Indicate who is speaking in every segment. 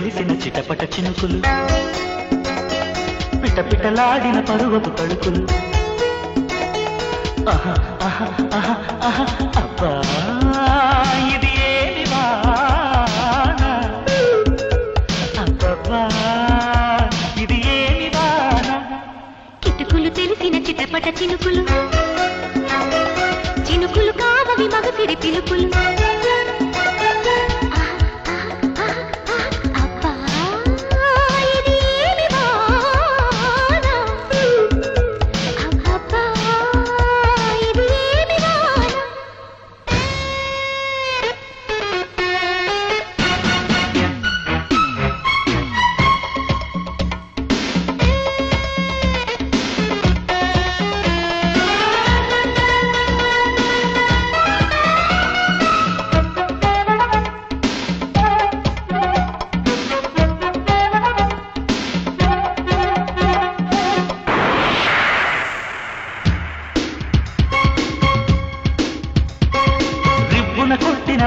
Speaker 1: చిటపట చినుకులు. పిటపిటలాడిన పరువపు తడుకులు ఆహా, ఆహా, ఆహా, ఆహా, అబ్బా ఇది ఏమి వాన అబ్బబ్బా ఇది ఏమి వాన
Speaker 2: కిటుకులు తెలిసిన చిటపట చినుకులు. చినుకులు కావవి మగసిరి పిలుపులు.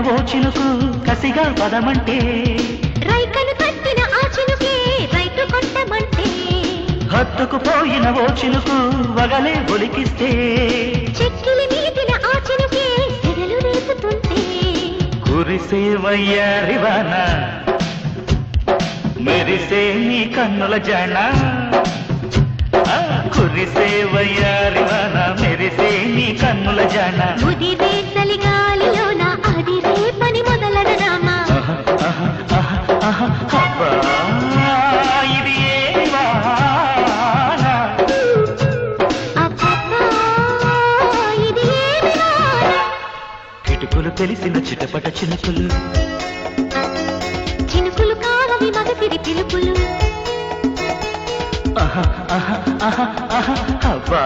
Speaker 1: ఓ చినుకు కసిగా పదమంటే.
Speaker 2: రైకలు కట్టిన ఆ చినుకే రైతు కొట్టమంటే.
Speaker 1: హత్తుకు పోయిన ఓ చినుకు వగలే ఒలికిస్తే.
Speaker 2: చెక్కిలి మీటిన ఆ చినుకే సెగలు రేపుతుంటే.
Speaker 1: కురిసే వయ్యారివాన మెరిసే నీ కన్నుల జన ఆ, కురిసే వయ్యారివాన మెరిసే నీ కన్నుల జన
Speaker 2: చలిగాలిలోన
Speaker 1: తెలిసిన చిటపట చినుకులు.
Speaker 2: చినుకులు కావవి మగసిరి పిలుపులు.
Speaker 1: ఆహా, ఆహా, ఆహా, ఆహా, అబ్బా,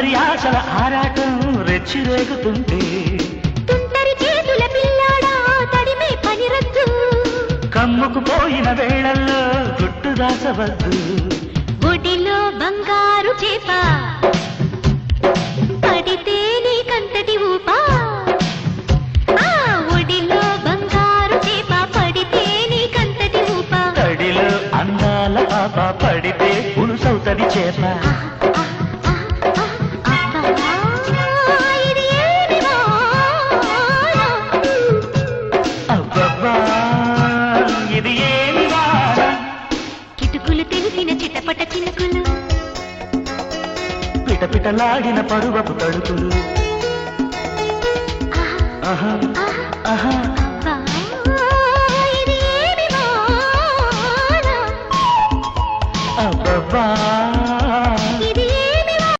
Speaker 1: అల్లరి ఆశల ఆరాటం రెచ్చిరేగుతుంటే.
Speaker 2: తుంటరి చేతుల పిల్లాడా తడిమే పని రద్దు.
Speaker 1: కమ్ముకు పోయిన వేళల్లో గుట్టు దాచవద్దు.
Speaker 2: ఒడిలో బంగారు చేప. పడితే నీకంతటి ఊపా. ఒడిలో బంగారు చేప పడితే నీకంతటి ఊపా.
Speaker 1: తడిలో అందాల పాప పడితే పులుసవుతది చేప. పిటపిటలాడిన పరువపు తడుకులు ఆహా ఆహా
Speaker 2: అబ్బా,